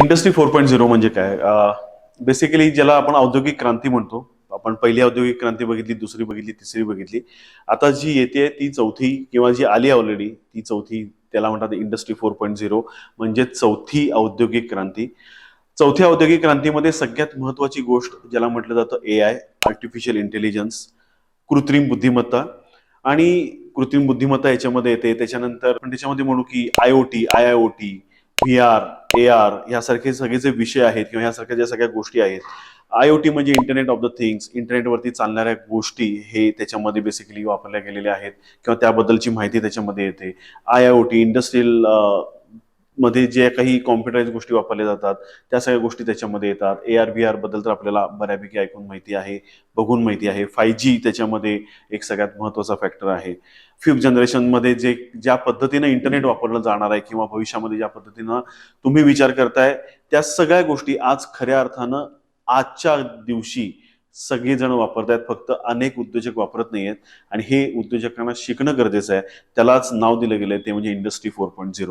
Industry four point zero म्हणजे काय? Basically ज्याला आपण औद्योगिक क्रांती म्हणतो आपण पहिली औद्योगिक क्रांती बघितली दुसरी बघितली तिसरी बघितली. आता जी येते ती चौथी किंवा जी आली ऑलरेडी ती चौथी त्याला म्हणतात इंडस्ट्री फोर पॉईंट झिरो म्हणजे चौथी औद्योगिक क्रांती. चौथ्या औद्योगिक क्रांतीमध्ये सगळ्यात महत्वाची गोष्ट ज्याला म्हटलं जातं ए आय आर्टिफिशियल इंटेलिजन्स कृत्रिम बुद्धिमत्ता आणि कृत्रिम बुद्धिमत्ता याच्यामध्ये येते. त्याच्यानंतर पण त्याच्यामध्ये म्हणू की I O T I I O T V R A R यासारखे सगळे जे विषय आहेत किंवा यासारख्या ज्या सगळ्या गोष्टी आहेत आय ओ टी म्हणजे इंटरनेट ऑफ द थिंग्स इंटरनेटवरती चालणाऱ्या गोष्टी हे त्याच्यामध्ये बेसिकली वापरल्या गेलेल्या आहेत किंवा त्याबद्दलची माहिती त्याच्यामध्ये येते. I I O T industrial मध्ये जे काही कॉम्प्युटराईज गोष्टी वापरल्या जातात त्या सगळ्या गोष्टी त्याच्यामध्ये येतात. ए आर व्ही आरबद्दल तर आपल्याला बऱ्यापैकी ऐकून माहिती आहे बघून माहिती आहे. फाय जी त्याच्यामध्ये एक सगळ्यात महत्त्वाचा फॅक्टर आहे. फिफ्थ जनरेशनमध्ये जे ज्या पद्धतीनं इंटरनेट वापरलं जाणार आहे किंवा भविष्यामध्ये ज्या पद्धतीनं तुम्ही विचार करताय त्या सगळ्या गोष्टी आज खऱ्या अर्थानं आजच्या दिवशी सगळेजण वापरतायत. फक्त अनेक उद्योजक वापरत नाहीयेत. आणि हे उद्योजकांना शिकणं गरजेचं आहे. त्यालाच नाव दिलं गेलंय ते म्हणजे इंडस्ट्री फोर पॉईंट झिरो